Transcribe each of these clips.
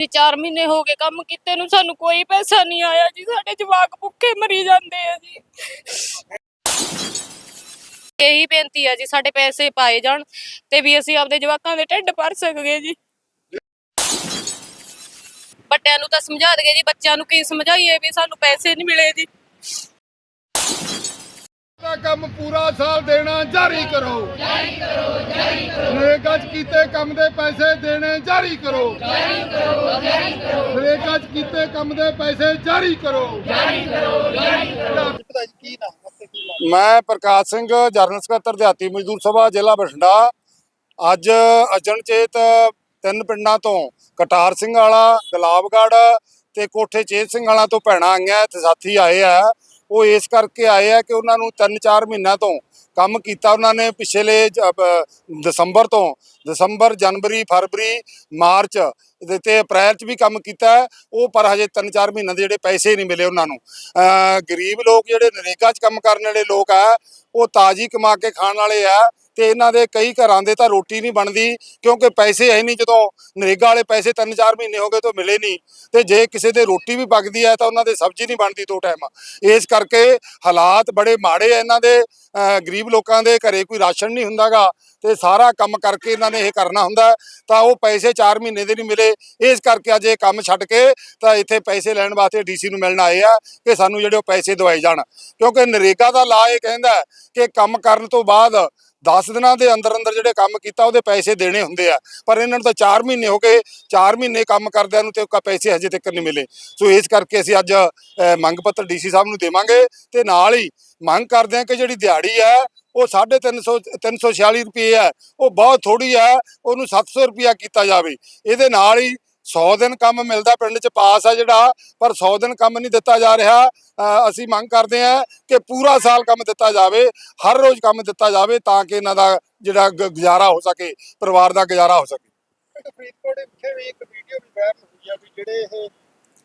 ਜੀ 4 ਮਹੀਨੇ ਹੋ ਗਏ ਕੰਮ ਕੀਤੇ ਨੂੰ, ਸਾਨੂੰ ਕੋਈ ਪੈਸਾ ਨਹੀਂ ਆਇਆ ਜੀ, ਸਾਡੇ ਜਵਾਕ ਭੁੱਖੇ ਮਰੀ ਜਾਂਦੇ ਆ ਜੀ। ਇਹੀ ਬੇਨਤੀ ਆ ਜੀ, ਸਾਡੇ ਪੈਸੇ ਪਾਏ ਜਾਣ ਤੇ ਵੀ ਅਸੀਂ ਆਪਦੇ ਜਵਾਕਾਂ ਦੇ ਢਿੱਡ ਭਰ ਸਕੀਏ ਜੀ। ਵੱਡਿਆਂ ਨੂੰ ਤਾਂ ਸਮਝਾ ਦਗੇ ਜੀ, ਬੱਚਿਆਂ ਨੂੰ ਕੀ ਸਮਝਾਈਏ ਵੀ ਸਾਨੂੰ ਪੈਸੇ ਨਹੀਂ ਮਿਲੇ ਜੀ। ਦਾ ਕੰਮ ਪੂਰਾ ਸਾਲ ਦੇਣਾ ਜਾਰੀ ਕਰੋ। ਜਾਰੀ ਕਰੋ ਜਾਰੀ ਕਰੋ ਨਰੇਗਾ 'ਚ ਕੀਤੇ ਕੰਮ ਦੇ ਪੈਸੇ ਦੇਣੇ ਜਾਰੀ ਕਰੋ। ਜਾਰੀ ਕਰੋ ਜਾਰੀ ਕਰੋ ਨਰੇਗਾ 'ਚ ਕੀਤੇ ਕੰਮ ਦੇ ਪੈਸੇ ਜਾਰੀ ਕਰੋ। ਜਾਰੀ ਕਰੋ ਜਾਰੀ ਕਰੋ ਮੈਂ ਪ੍ਰਕਾਸ਼ ਸਿੰਘ ਜਰਨਲ ਸਕੱਤਰ, ਦਿਹਾਤੀ ਮਜ਼ਦੂਰ ਸਭਾ, ਜ਼ਿਲ੍ਹਾ ਬਠਿੰਡਾ। ਅੱਜ ਅਜਨਚੇਤ ਤਿੰਨ ਪਿੰਡਾਂ ਤੋਂ ਕਟਾਰ ਸਿੰਘ ਵਾਲਾ, ਗੁਲਾਬਗੜ੍ਹ ਤੇ ਕੋਠੇ ਚੇਤ ਸਿੰਘ ਵਾਲਾ ਤੋਂ ਭੈਣਾਂ ਆਈਆਂ। ਤੇ ਸਾਥੀ ਆਏ ਆ। ਉਹ ਇਸ ਕਰਕੇ ਆਏ ਆ ਕਿ ਉਹਨਾਂ ਨੂੰ 3-4 ਮਹੀਨਿਆਂ ਤੋਂ ਕੰਮ ਕੀਤਾ ਉਹਨਾਂ ਨੇ ਪਿਛਲੇ ਦਸੰਬਰ ਤੋਂ, ਦਸੰਬਰ, ਜਨਵਰੀ, ਫਰਵਰੀ, ਮਾਰਚ ਦੇ ਤੇ ਅਪ੍ਰੈਲ 'ਚ ਵੀ ਕੰਮ ਕੀਤਾ ਉਹ ਪਰ ਹਜੇ 3-4 ਮਹੀਨਿਆਂ ਦੇ ਜਿਹੜੇ ਪੈਸੇ ਨਹੀਂ ਮਿਲੇ ਉਹਨਾਂ ਨੂੰ। ਗਰੀਬ ਲੋਕ ਜਿਹੜੇ ਨਰੇਗਾ 'ਚ ਕੰਮ ਕਰਨ ਵਾਲੇ ਲੋਕ ਆ, ਉਹ ਤਾਜੀ ਕਮਾ ਕੇ ਖਾਣ ਵਾਲੇ ਆ ਤੇ ਇਹਨਾਂ ਦੇ ਕਈ ਘਰਾਂ ਦੇ ਤਾਂ ਰੋਟੀ ਨਹੀਂ ਬਣਦੀ, ਕਿਉਂਕਿ ਪੈਸੇ ਹੈ ਨਹੀਂ, ਜਦੋਂ ਨਰੇਗਾ ਵਾਲੇ ਪੈਸੇ 3-4 ਮਹੀਨੇ ਹੋ ਗਏ ਤੋਂ ਮਿਲੇ ਨਹੀਂ, ਤੇ ਜੇ ਕਿਸੇ ਦੇ ਰੋਟੀ ਵੀ ਪੱਕਦੀ ਹੈ ਤਾਂ ਉਹਨਾਂ ਦੇ ਸਬਜ਼ੀ ਨਹੀਂ ਬਣਦੀ ਦੋ ਟਾਈਮ ਇਸ ਕਰਕੇ ਹਾਲਾਤ ਬੜੇ ਮਾੜੇ ਆ ਇਹਨਾਂ ਦੇ ਗਰੀਬ ਲੋਕਾਂ ਦੇ, ਘਰੇ ਕੋਈ ਰਾਸ਼ਨ ਨਹੀਂ ਹੁੰਦਾਗਾ, ਤੇ ਸਾਰਾ ਕੰਮ ਕਰਕੇ ਇਹਨਾਂ ਨੇ ਇਹ ਕਰਨਾ ਹੁੰਦਾ, ਤਾਂ ਉਹ ਪੈਸੇ 4 ਮਹੀਨੇ ਦੇ ਨਹੀਂ ਮਿਲੇ। ਇਸ ਕਰਕੇ ਅੱਜ ਇਹ ਕੰਮ ਛੱਡ ਕੇ ਤਾਂ ਇੱਥੇ ਪੈਸੇ ਲੈਣ ਵਾਸਤੇ ਡੀਸੀ ਨੂੰ ਮਿਲਣ ਆਏ ਆ, ਕਿ ਸਾਨੂੰ ਜਿਹੜੇ ਉਹ ਪੈਸੇ ਦਵਾਏ ਜਾਣ। ਕਿਉਂਕਿ ਨਰੇਗਾ ਦਾ ਲਾ ਇਹ ਕਹਿੰਦਾ ਕਿ ਕੰਮ ਕਰਨ ਤੋਂ ਬਾਅਦ 10 ਦਿਨਾਂ ਦੇ ਅੰਦਰ ਅੰਦਰ ਜਿਹੜੇ ਕੰਮ ਕੀਤਾ, ਉਹਦੇ ਪੈਸੇ ਦੇਣੇ ਹੁੰਦੇ ਆ। ਪਰ ਇਹਨਾਂ ਨੂੰ ਤਾਂ 4 ਮਹੀਨੇ ਹੋ ਗਏ 4 ਮਹੀਨੇ ਕੰਮ ਕਰਦਿਆਂ ਨੂੰ ਤੇ ਪੈਸੇ ਹਜੇ ਤੱਕ ਨਹੀਂ ਮਿਲੇ। ਸੋ ਇਸ ਕਰਕੇ ਅਸੀਂ ਅੱਜ ਮੰਗ ਪੱਤਰ ਡੀਸੀ ਸਾਹਿਬ ਨੂੰ ਦੇਵਾਂਗੇ ਤੇ ਨਾਲ ਹੀ ਮੰਗ ਕਰਦੇ ਹਾਂ ਕਿ ਜਿਹੜੀ ਦਿਹਾੜੀ ਹੈ, ਉਹ 350 346 ਰੁਪਏ ਹੈ। ਉਹ ਬਹੁਤ ਥੋੜੀ ਹੈ, ਉਹਨੂੰ 700 ਰੁਪਿਆ ਕੀਤਾ ਜਾਵੇ। ਇਹਦੇ ਨਾਲ ਹੀ 100 ਦਿਨ ਕੰਮ ਮਿਲਦਾ ਪਿੰਡ 'ਚ ਪਾਸ ਆ ਜਿਹੜਾ ਪਰ 100 ਦਿਨ ਕੰਮ ਨਹੀਂ ਦਿੱਤਾ ਜਾ ਰਿਹਾ। ਅਸੀਂ ਮੰਗ ਕਰਦੇ ਹਾਂ ਕਿ ਪੂਰਾ ਸਾਲ ਕੰਮ ਦਿੱਤਾ ਜਾਵੇ ਹਰ ਰੋਜ਼ ਕੰਮ ਦਿੱਤਾ ਜਾਵੇ ਤਾਂ ਕਿ ਇਹਨਾਂ ਦਾ ਜਿਹੜਾ ਗੁਜ਼ਾਰਾ ਹੋ ਸਕੇ ਪਰਿਵਾਰ ਦਾ ਗੁਜ਼ਾਰਾ ਹੋ ਸਕੇ। ਇੱਕ ਫਰੀਦਕੋਟ ਵਿਖੇ ਵੀ ਇੱਕ ਵੀਡੀਓ ਵੀ ਵਾਇਰਲ ਹੋਈ ਆ ਵੀ ਜਿਹੜੇ ਇਹ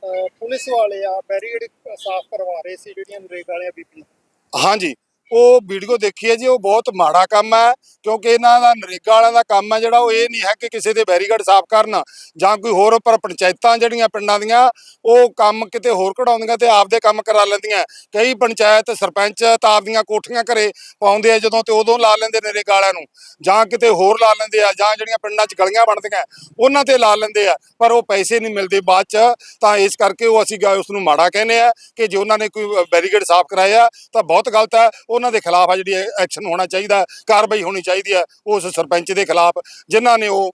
ਅਹ, ਪੁਲਿਸ ਵਾਲੇ ਆ ਬੈਰੀਅਰ ਸਾਫ਼ ਕਰਵਾ ਰਹੇ ਸੀ ਜਿਹੜੀਆਂ ਨਰੇਗਾ ਵਾਲੀਆਂ ਬੀਬੀਆਂ। ਹਾਂਜੀ। ਉਹ ਵੀਡੀਓ ਦੇਖੀ ਹੈ ਜੀ, ਉਹ ਬਹੁਤ ਮਾੜਾ ਕੰਮ ਹੈ, ਕਿਉਂਕਿ ਇਹਨਾਂ ਦਾ ਨਰੇਗਾ ਵਾਲਿਆਂ ਦਾ ਕੰਮ ਹੈ, ਜਿਹੜਾ ਉਹ ਇਹ ਨਹੀਂ ਹੈ ਕਿ ਕਿਸੇ ਦੇ ਬੈਰੀਗੇਡ ਸਾਫ਼ ਕਰਨ ਜਾਂ ਕੋਈ ਹੋਰ ਪਰ ਪੰਚਾਇਤਾਂ ਜਿਹੜੀਆਂ ਪਿੰਡਾਂ ਦੀਆਂ, ਉਹ ਕੰਮ ਕਿਤੇ ਹੋਰ ਕਢਾਉਂਦੀਆਂ ਤੇ ਆਪਦੇ ਕੰਮ ਕਰਾ ਲੈਂਦੀਆਂ। ਕਈ ਪੰਚਾਇਤ ਸਰਪੰਚ ਤਾਂ ਆਪਦੀਆਂ ਕੋਠੀਆਂ ਘਰੇ ਪਾਉਂਦੇ ਆ, ਜਦੋਂ ਤੇ ਉਦੋਂ ਲਾ ਲੈਂਦੇ ਨਰੇਗਾ ਵਾਲਿਆਂ ਨੂੰ, ਜਾਂ ਕਿਤੇ ਹੋਰ ਲਾ ਲੈਂਦੇ ਆ, ਜਾਂ ਜਿਹੜੀਆਂ ਪਿੰਡਾਂ 'ਚ ਗਲੀਆਂ ਬਣਦੀਆਂ, ਉਹਨਾਂ ਤੇ ਲਾ ਲੈਂਦੇ ਆ, ਪਰ ਉਹ ਪੈਸੇ ਨਹੀਂ ਮਿਲਦੇ ਬਾਅਦ 'ਚ, ਤਾਂ ਇਸ ਕਰਕੇ ਉਹ ਅਸੀਂ ਗਾ- ਉਸ ਨੂੰ ਮਾੜਾ ਕਹਿੰਦੇ ਆ ਕਿ ਜੇ ਉਹਨਾਂ ਨੇ ਕੋਈ ਬੈਰੀਗੇਡ ਸਾਫ਼ ਕਰਾਇਆ, ਤਾਂ ਬਹੁਤ ਗਲਤ ਹੈ। ਉਹਨਾਂ ਦੇ ਖਿਲਾਫ ਆ ਜਿਹੜੀ ਐਕਸ਼ਨ ਹੋਣਾ ਚਾਹੀਦਾ ਕਾਰਵਾਈ ਹੋਣੀ ਚਾਹੀਦੀ ਹੈ ਉਸ ਸਰਪੰਚ ਦੇ ਖਿਲਾਫ ਜਿਨ੍ਹਾਂ ਨੇ ਉਹ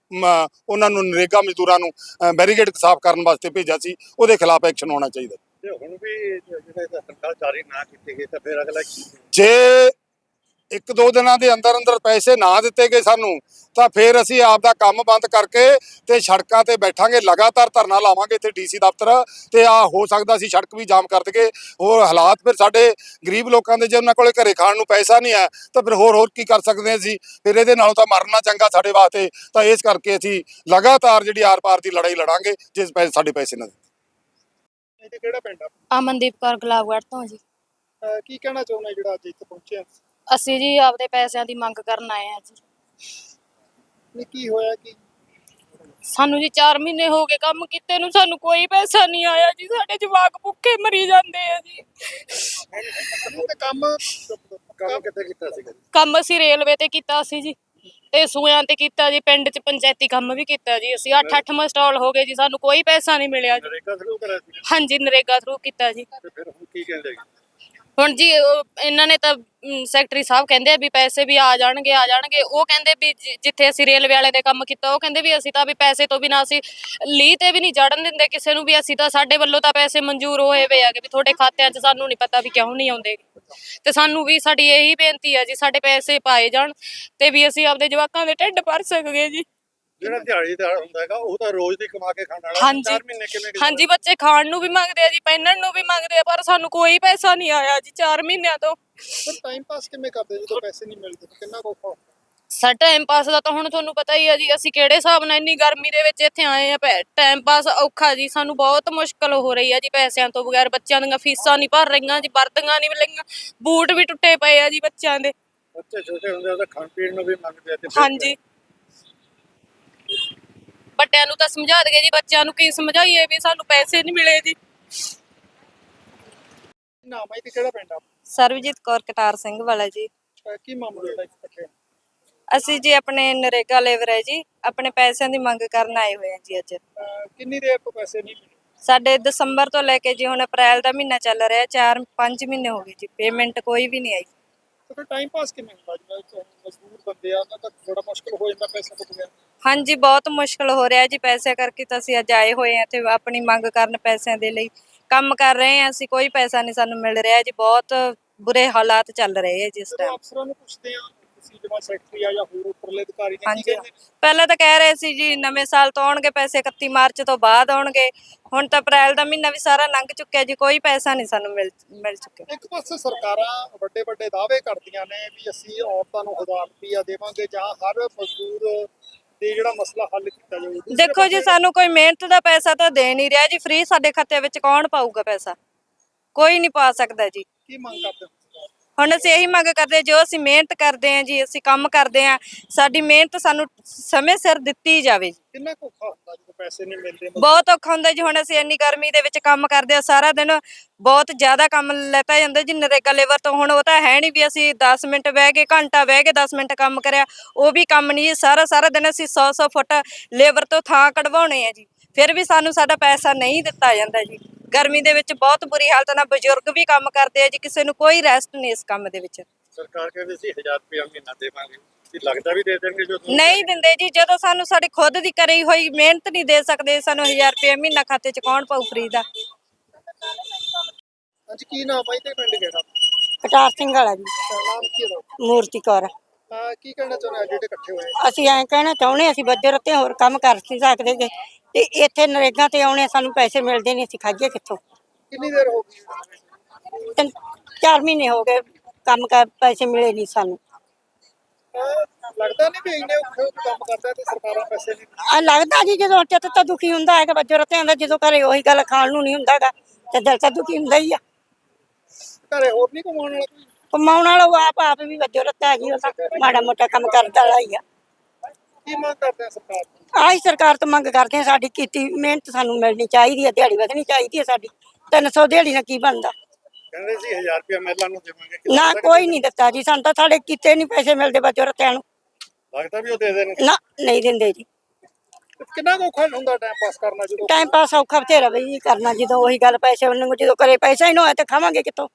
ਉਹਨਾਂ ਨੂੰ ਨਰੇਗਾ ਮਜ਼ਦੂਰਾਂ ਨੂੰ ਬੈਰੀਗੇਡ ਸਾਫ਼ ਕਰਨ ਵਾਸਤੇ ਭੇਜਿਆ ਸੀ ਉਹਦੇ ਖਿਲਾਫ ਐਕਸ਼ਨ ਹੋਣਾ ਚਾਹੀਦਾ। ਤੇ ਹੁਣ ਵੀ ਜਿਹੜੇ ਤਨਖਾਹ ਜਾਰੀ ਨਾ ਕੀਤੀ ਗਈ ਤਾਂ ਫਿਰ ਅਗਲਾ ਕੀ? ਜੇ ਇੱਕ ਦੋ ਦਿਨਾਂ ਦੇ ਅੰਦਰ ਅੰਦਰ ਪੈਸੇ ਨਾ ਦਿੱਤੇ ਗਏ ਸਾਨੂੰ ਤਾਂ ਫਿਰ ਅਸੀਂ ਆਪ ਦਾ ਕੰਮ ਬੰਦ ਕਰਕੇ ਤੇ ਸੜਕਾਂ ਤੇ ਬੈਠਾਂਗੇ ਲਗਾਤਾਰ ਧਰਨਾ ਲਾਵਾਂਗੇ ਇੱਥੇ ਡੀਸੀ ਦਫ਼ਤਰ ਤੇ ਆ ਹੋ ਸਕਦਾ ਸੀ ਸੜਕ ਵੀ ਜਾਮ ਕਰ ਦਈਏ ਹੋਰ ਹਾਲਾਤ ਫਿਰ ਸਾਡੇ ਗਰੀਬ ਲੋਕਾਂ ਦੇ ਜੇ ਉਹਨਾਂ ਕੋਲੇ ਘਰੇ ਖਾਣ ਨੂੰ ਪੈਸਾ ਨਹੀਂ ਹੈ ਤਾਂ ਫਿਰ ਹੋਰ ਹੋਰ ਕੀ ਕਰ ਸਕਦੇ ਅਸੀਂ? ਫਿਰ ਇਹਦੇ ਨਾਲੋਂ ਤਾਂ ਮਰਨਾ ਚੰਗਾ ਸਾਡੇ ਵਾਸਤੇ ਤਾਂ ਇਸ ਕਰਕੇ ਅਸੀਂ ਲਗਾਤਾਰ ਜਿਹੜੀ ਆਰ-ਪਾਰ ਦੀ ਲੜਾਈ ਲੜਾਂਗੇ ਜਿਸ ਪੈਸੇ ਸਾਡੇ ਪੈਸੇ ਨਾ ਇਹ ਕਿਹੜਾ ਪਿੰਡ ਆ? ਅਮਨਦੀਪ ਕੌਰ ਗੁਲਾਬਗੜ੍ਹ ਤੋਂ ਜੀ। ਅਹ, ਕੀ ਕਹਿਣਾ ਚਾਹੁੰਦੇ ਜਿਹੜਾ ਅੱਜ ਇੱਥੇ ਪਹੁੰਚੇ ਆ ਅਸੀਂ ਜੀ ਆਪਦੇ ਪੈਸਿਆਂ ਦੀ ਮੰਗ ਕਰਨ ਆਏ ਆ ਜੀ। ਨਹੀਂ ਕੀ ਹੋਇਆ ਕੀ? ਸਾਨੂੰ ਜੀ 4 ਮਹੀਨੇ ਹੋ ਗਏ ਕੰਮ ਕੀਤੇ ਨੂੰ ਸਾਨੂੰ ਕੋਈ ਪੈਸਾ ਨਹੀਂ ਆਇਆ ਜੀ। ਸਾਡੇ ਜਵਾਕ ਭੁੱਖੇ ਮਰੀ ਜਾਂਦੇ ਆ ਜੀ। ਤੇ ਕੰਮ ਕੰਮ ਕਿੱਥੇ ਕੀਤਾ ਸੀਗਾ ਕੰਮ ਅਸੀਂ ਰੇਲਵੇ ਤੇ ਕੀਤਾ ਸੀ ਜੀ। ਤੇ ਸੂਆਂ ਤੇ ਕੀਤਾ ਜੀ ਪਿੰਡ 'ਚ ਪੰਚਾਇਤੀ ਕੰਮ ਵੀ ਕੀਤਾ ਜੀ। ਅਸੀਂ 8-8 ਮਸਟਾਲ ਹੋ ਗਏ ਜੀ ਸਾਨੂੰ ਕੋਈ ਪੈਸਾ ਨਹੀਂ ਮਿਲਿਆ ਜੀ। ਨਰੇਗਾ ਸ਼ੁਰੂ ਕਰਿਆ ਸੀ ਹਾਂਜੀ ਨਰੇਗਾ ਥਰੂ ਕੀਤਾ ਜੀ। ਤੇ ਫਿਰ ਹੁਣ ਕੀ ਕਹਿੰਦੇ ਹੁਣ ਜੀ ਉਹ ਇਹਨਾਂ ਨੇ ਤਾਂ ਅਮ, ਸੈਕਟਰੀ ਸਾਹਿਬ ਕਹਿੰਦੇ ਆ ਵੀ ਪੈਸੇ ਵੀ ਆ ਜਾਣਗੇ ਆ ਜਾਣਗੇ। ਉਹ ਕਹਿੰਦੇ ਵੀ ਜਿ- ਜਿੱਥੇ ਅਸੀਂ ਰੇਲਵੇ ਵਾਲੇ ਦੇ ਕੰਮ ਕੀਤਾ ਉਹ ਕਹਿੰਦੇ ਵੀ ਅਸੀਂ ਤਾਂ ਵੀ ਪੈਸੇ ਤੋਂ ਬਿਨਾਂ ਅਸੀਂ ਲੀਹ ਤੇ ਵੀ ਨਹੀਂ ਚੜਨ ਦਿੰਦੇ ਕਿਸੇ ਨੂੰ ਵੀ ਅਸੀਂ ਤਾਂ ਸਾਡੇ ਵੱਲੋਂ ਤਾਂ ਪੈਸੇ ਮਨਜ਼ੂਰ ਹੋਏ ਵੇ ਆਗੇ ਵੀ ਤੁਹਾਡੇ ਖਾਤਿਆਂ 'ਚ ਸਾਨੂੰ ਨਹੀਂ ਪਤਾ ਵੀ ਕਿਉਂ ਨਹੀਂ ਆਉਂਦੇ। ਤੇ ਸਾਨੂੰ ਵੀ ਸਾਡੀ ਇਹੀ ਬੇਨਤੀ ਆ ਜੀ ਸਾਡੇ ਪੈਸੇ ਪਾਏ ਜਾਣ ਤੇ ਵੀ ਅਸੀਂ ਆਪਦੇ ਜਵਾਕਾਂ ਦੇ ਢਿੱਡ ਭਰ ਸਕੀਏ ਜੀ। ਜਿਹੜਾ ਦਿਹਾੜੀ ਦਾ ਹੁੰਦਾ ਹੈਗਾ ਉਹ ਤਾਂ ਰੋਜ਼ ਦੀ ਕਮਾ ਕੇ ਖਾਣ ਵਾਲਾ ਹਾਂਜੀ। 4 ਮਹੀਨੇ ਕਿਵੇਂ ਹਾਂਜੀ ਬੱਚੇ ਖਾਣ ਨੂੰ ਵੀ ਮੰਗਦੇ ਆ ਜੀ ਪਹਿਨਣ ਨੂੰ ਵੀ ਮੰਗਦੇ ਆ ਪਰ ਸਾਨੂੰ ਕੋਈ ਪੈਸਾ ਨਹੀਂ ਆਇਆ ਜੀ 4 ਮਹੀਨਿਆਂ ਤੋਂ। ਫਿਰ ਟਾਈਮ ਪਾਸ ਕਿਵੇਂ ਕਰਦੇ ਜਦੋਂ ਪੈਸੇ ਨਹੀਂ ਮਿਲਦੇ? ਤਾਂ ਕਿੰਨਾ ਕੋਖਾ ਹੁੰਦਾ? ਸਾ ਟਾਈਮ ਪਾਸ ਦਾ ਤਾਂ ਹੁਣ ਤੁਹਾਨੂੰ ਪਤਾ ਹੀ ਆ ਜੀ ਅਸੀਂ ਕਿਹੜੇ ਹਿਸਾਬ ਨਾਲ ਇੰਨੀ ਗਰਮੀ ਦੇ ਵਿੱਚ ਇੱਥੇ ਆਏ ਆ ਟਾਈਮ ਪਾਸ ਔਖਾ ਜੀ ਸਾਨੂੰ ਬਹੁਤ ਮੁਸ਼ਕਲ ਹੋ ਰਹੀ ਆ ਜੀ ਪੈਸਿਆਂ ਤੋਂ ਬਗੈਰ ਬੱਚਿਆਂ ਦੀਆਂ ਫੀਸਾਂ ਨਹੀਂ ਭਰ ਰਹੀਆਂ ਜੀ ਵਰਦੀਆਂ ਨਹੀਂ ਮਿਲੀਆਂ ਬੂਟ ਵੀ ਟੁੱਟੇ ਪਏ ਆ ਜੀ ਬੱਚਿਆਂ ਦੇ। ਬੱਚੇ ਛੋਟੇ ਹੁੰਦੇ ਆ ਤਾਂ ਖਾਣ ਪੀਣ ਨੂੰ ਵੀ ਮੰਗਦੇ ਆ ਤੇ ਫਿਰ ਹਾਂਜੀ। ਵੱਡਿਆਂ ਨੂੰ ਤਾਂ ਸਮਝਾ ਦਗੇ ਜੀ ਬੱਚਿਆਂ ਨੂੰ ਕੀ ਸਮਝਾਈਏ ਵੀ ਸਾਨੂੰ ਪੈਸੇ ਨਹੀਂ ਮਿਲੇ ਜੀ। ਨਾਮ ਹੈ ਤੇ ਕਿਹੜਾ ਪਿੰਡ ਆ? ਸਰਵਜੀਤ ਕੌਰ ਕਟਾਰ ਸਿੰਘ ਵਾਲਾ ਜੀ। ਅਹ ਕੀ ਮਾਮਲਾ ਜਿਹੜਾ ਇੱਥੇ ਇਕੱਠੇ? ਹੋਏ? ਅਸੀਂ ਜੀ ਆਪਣੇ ਨਰੇਗਾ ਲੇਬਰ ਹੈ ਜੀ ਆਪਣੇ ਪੈਸਿਆਂ ਦੀ ਮੰਗ ਕਰਨ ਆਏ ਹੋਏ ਹਾਂ ਜੀ ਅੱਜ। ਅਹ ਕਿੰਨੀ ਦੇਰ ਤੋਂ ਪੈਸੇ ਨਹੀਂ ਮਿਲੇ? ਸਾਡੇ ਦਸੰਬਰ ਤੋਂ ਲੈ ਕੇ ਜੀ ਹੁਣ ਅਪ੍ਰੈਲ ਦਾ ਮਹੀਨਾ ਚੱਲ ਰਿਹਾ 4-5 ਮਹੀਨੇ ਹੋ ਗਏ ਜੀ ਪੇਮੈਂਟ ਕੋਈ ਵੀ ਨਹੀਂ ਆਈ। ਤੇ ਫਿਰ ਟਾਈਮ ਪਾਸ ਕਿਵੇਂ ਹੁੰਦਾ? ਚਾਹੇ ਮਜ਼ਦੂਰ ਬੰਦੇ ਆ ਉਹਨਾਂ ਦਾ ਥੋੜਾ ਮੁਸ਼ਕਲ ਹੋ ਜਾਂਦਾ ਪੈਸੇ ਤੋਂ ਬਗੈਰ। ਹਾਂਜੀ ਬਹੁਤ ਮੁਸ਼ਕਲ ਹੋ ਰਿਹਾ ਜੀ ਪੈਸੇ ਕਰਕੇ ਤਾਂ ਅਸੀਂ ਅੱਜ ਆਏ ਹੋਏ ਹਾਂ ਤੇ ਆਪਣੀ ਮੰਗ ਕਰਨ ਪੈਸਿਆਂ ਦੇ ਲਈ ਕੰਮ ਕਰ ਰਹੇ ਹਾਂ ਅਸੀਂ ਕੋਈ ਪੈਸਾ ਨਹੀਂ ਸਾਨੂੰ ਮਿਲ ਰਿਹਾ ਜੀ ਬਹੁਤ ਬੁਰੇ ਹਾਲਾਤ ਚੱਲ ਰਹੇ ਹੈ ਜੀ ਇਸ ਜਦੋਂ ਟਾਈਮ ਅਫਸਰਾਂ ਨੂੰ ਪੁੱਛਦੇ ਆ ਤੁਸੀਂ ਜਿਵੇਂ ਸੈਕਟਰੀ ਆ ਜਾਂ ਹੋਰ ਉੱਪਰਲੇ ਅਧਿਕਾਰੀ ਨੇ ਕੀ ਕਹਿੰਦੇ ਨੇ? ਪਹਿਲਾਂ ਤਾਂ ਕਹਿ ਰਹੇ ਸੀ ਜੀ ਨਵੇਂ ਸਾਲ ਤੋਂ ਆਉਣਗੇ ਪੈਸੇ 31 ਮਾਰਚ ਤੋਂ ਬਾਅਦ ਆਉਣਗੇ। ਹੁਣ ਤਾਂ ਅਪ੍ਰੈਲ ਦਾ ਮਹੀਨਾ ਵੀ ਸਾਰਾ ਲੰਘ ਚੁੱਕਿਆ ਜੀ ਕੋਈ ਪੈਸਾ ਨਹੀਂ ਸਾਨੂੰ ਮਿਲ ਮਿਲ ਚੁੱਕਿਆ। ਇੱਕ ਪਾਸੇ ਸਰਕਾਰਾਂ ਵੱਡੇ ਵੱਡੇ ਦਾਅਵੇ ਕਰਦੀਆਂ ਨੇ ਵੀ ਅਸੀਂ ਔਰਤਾਂ ਨੂੰ 1000 ਰੁਪਇਆ ਦੇਵਾਂਗੇ ਜਾਂ ਹਰ ਮਜ਼ਦੂਰ ਦੇ ਜਿਹੜਾ ਮਸਲਾ ਹੱਲ ਕੀਤਾ ਦੂਸਰੇ ਦੇਖੋ ਜੀ ਸਾਨੂੰ ਕੋਈ ਮਿਹਨਤ ਦਾ ਪੈਸਾ ਤਾਂ ਦੇ ਨਹੀਂ ਰਿਹਾ ਜੀ। ਫ੍ਰੀ ਸਾਡੇ ਖਾਤੇ ਵਿੱਚ ਕੌਣ ਪਾਊਗਾ ਪੈਸਾ? ਕੋਈ ਨਹੀਂ ਪਾ ਸਕਦਾ ਜੀ। ਕੀ ਮੰਗ ਕਰਦੇ ਹੋ? ਹੁਣ ਅਸੀਂ ਇਹੀ ਮੰਗ ਕਰਦੇ ਜੋ ਅਸੀਂ ਮਿਹਨਤ ਕਰਦੇ ਹਾਂ ਜੀ ਅਸੀਂ ਕੰਮ ਕਰਦੇ ਹਾਂ ਸਾਡੀ ਮਿਹਨਤ ਸਾਨੂੰ ਸਮੇਂ ਸਿਰ ਦਿੱਤੀ ਜਾਵੇ ਜੀ। ਕਿੰਨਾ ਔਖਾ ਹੁੰਦਾ ਜਦੋਂ ਪੈਸੇ ਨਹੀਂ ਮਿਲਦੇ ਬਹੁਤ ਔਖਾ ਹੁੰਦਾ ਜੀ ਹੁਣ ਅਸੀਂ ਇੰਨੀ ਗਰਮੀ ਦੇ ਵਿੱਚ ਕੰਮ ਕਰਦੇ ਆ ਸਾਰਾ ਦਿਨ ਬਹੁਤ ਜ਼ਿਆਦਾ ਕੰਮ ਲੈਤਾ ਜਾਂਦਾ ਜੀ ਨਰੇਗਾ ਲੇਬਰ ਤੋਂ। ਹੁਣ ਉਹ ਤਾਂ ਹੈ ਨਹੀਂ ਵੀ ਅਸੀਂ 10 ਮਿੰਟ ਬਹਿ ਕੇ ਘੰਟਾ ਬਹਿ ਕੇ 10 ਮਿੰਟ ਕੰਮ ਕਰਿਆ ਉਹ ਵੀ ਕੰਮ ਨਹੀਂ ਸਾਰਾ ਸਾਰਾ ਦਿਨ ਅਸੀਂ 100 100 ਫੁੱਟ ਲੇਬਰ ਤੋਂ ਥਾਂ ਕਢਵਾਉਣੇ ਆ ਜੀ। ਫਿਰ ਵੀ ਸਾਨੂੰ ਸਾਡਾ ਪੈਸਾ ਨਹੀਂ ਦਿੱਤਾ ਜਾਂਦਾ ਜੀ। ਗਰਮੀ ਦੇ ਵਿੱਚ ਬਹੁਤ ਬੁਰੀ ਹਾਲਤ ਨਾਲ ਬਜ਼ੁਰਗ ਵੀ ਕੰਮ ਕਰਦੇ ਆ ਜੀ ਕਿਸੇ ਨੂੰ ਕੋਈ ਰੈਸਟ ਨਹੀਂ ਇਸ ਕੰਮ ਦੇ ਵਿੱਚ। ਸਰਕਾਰ ਕਹਿੰਦੀ ਸੀ 1000 ਰੁਪਏ ਮਹੀਨਾ ਦੇਵਾਂਗੇ। ਕੀ ਲੱਗਦਾ ਵੀ ਦੇ ਦੇਣਗੇ ਜੋ ਨਹੀਂ ਦਿੰਦੇ ਜੀ ਜਦੋਂ ਸਾਨੂੰ ਸਾਡੀ ਖੁਦ ਦੀ ਕਰੀ ਹੋਈ ਮਿਹਨਤ ਨਹੀਂ ਦੇ ਸਕਦੇ ਸਾਨੂੰ 1000 ਰੁਪਏ ਮਹੀਨਾ ਖਾਤੇ 'ਚ ਕੌਣ ਪਾਊ ਫਰੀ ਦਾ। ਅੱਜ ਕੀ ਨਾਮ ਹੈ ਤੇ ਪਿੰਡ ਕਿਹੜਾ? ਕਟਾਰ ਸਿੰਘ ਵਾਲਾ ਜੀ। ਨਾਮ ਕੀ ਹੈ ਤੁਹਾਡਾ? ਮੂਰਤੀ ਕੌਰ। ਕੀ ਕਹਿਣਾ ਚਾਹੁੰਦੇ ਜਿਹੜੇ ਇਕੱਠੇ ਹੋਏ? ਅਸੀਂ ਐਂ ਕਹਿਣਾ ਚਾਹੁੰਦੇ ਅਸੀਂ ਬੱਜਰ ਤੇ ਹੋਰ ਕੰਮ ਕਰ ਨਹੀਂ ਸਕਦੇ ਗੇ। ਤੇ ਇੱਥੇ ਨਰੇਗਾ ਤੇ ਆਉਣੇ ਸਾਨੂੰ ਪੈਸੇ ਮਿਲਦੇ ਨਹੀਂ ਅਸੀਂ ਖਾਈਏ ਕਿੱਥੋਂ? ਕਿੰਨੀ ਦੇਰ ਹੋ ਗਈ? ਤਿੰਨ ਚਾਰ ਮਹੀਨੇ ਹੋ ਗਏ ਕੰਮ ਕਰ ਪੈਸੇ ਮਿਲੇ ਨਹੀਂ ਸਾਨੂੰ। ਲੱਗਦਾ ਨਹੀਂ ਵੀ ਇੰਨੇ ਔਖੇ ਕੰਮ ਕਰਦਾ ਤੇ ਸਰਕਾਰਾਂ ਪੈਸੇ ਨਹੀਂ। ਆ ਲੱਗਦਾ ਜੀ ਜਦੋਂ ਚਿੱਤ ਤਾਂ ਦੁਖੀ ਹੁੰਦਾ ਹੈ ਕਿ ਬੱਜਰ ਤੇ ਆਂਦਾ ਜਦੋਂ ਘਰੇ ਉਹੀ ਗੱਲ ਖਾਣ ਨੂੰ ਨਹੀਂ ਹੁੰਦਾਗਾ ਤੇ ਦਿਲ ਤਾਂ ਦੁਖੀ ਹੁੰਦਾ ਹੀ ਆ। ਘਰੇ ਹੋਰ ਨਹੀਂ ਕਮਾਉਣ ਵਾਲਾ ਕਮਾਉਣ ਵਾਲਾ ਉਹ ਆਪ ਆਪ ਵੀ ਬੱਜਰ ਹੈ ਜੀ ਉਹ ਤਾਂ ਮਾੜਾ ਮੋਟਾ ਕੰਮ ਕਰਦਾ ਵਾਲਾ ਹੀ ਆ। ਕੀ ਮੰਗ ਕਰਦੇ ਆ ਸਰਕਾਰ ਤੋਂ? ਆਹੀ ਸਰਕਾਰ ਤੋਂ ਮੰਗ ਕਰਦੇ ਆ ਸਾਡੀ ਕੀਤੀ ਮਿਹਨਤ ਸਾਨੂੰ ਮਿਲਣੀ ਚਾਹੀਦੀ ਹੈ ਦਿਹਾੜੀ ਵਧਣੀ ਚਾਹੀਦੀ ਹੈ ਸਾਡੀ। 300 ਦਿਹਾੜੀ ਨਾਲ ਕੀ ਬਣਦਾ? ਕਹਿੰਦੇ ਸੀ 1000 ਰੁਪਏ ਮਹਿਲਾ ਨੂੰ ਦੇਵਾਂਗੇ ਨਾ ਕੋਈ ਨਹੀਂ ਦਿੱਤਾ ਜੀ ਸਾਨੂੰ ਤਾਂ ਸਾਡੇ ਕੀਤੇ ਨਹੀਂ ਪੈਸੇ ਮਿਲਦੇ ਬੱਚੋ ਰੱਤਿਆਂ ਨੂੰ। ਲੱਗਦਾ ਵੀ ਉਹ ਦੇ ਦੇਣਗੇ। ਨਾ ਨਹੀਂ ਦਿੰਦੇ ਜੀ। ਕਿੰਨਾ ਕੁ ਔਖਾ ਹੁੰਦਾ ਟਾਈਮ ਪਾਸ ਕਰਨਾ ਜਦੋਂ? ਟਾਈਮ ਪਾਸ ਔਖਾ ਬਥੇਰਾ ਬਈ ਕਰਨਾ ਜਦੋਂ ਉਹੀ ਗੱਲ ਪੈਸੇ ਉਹਨਾਂ ਨੂੰ ਜਦੋਂ ਕਰੇ ਪੈਸਾ ਹੀ ਨਾ ਹੋਇਆ ਤੇ ਖਾਵਾਂਗੇ ਕਿੱਥੋਂ?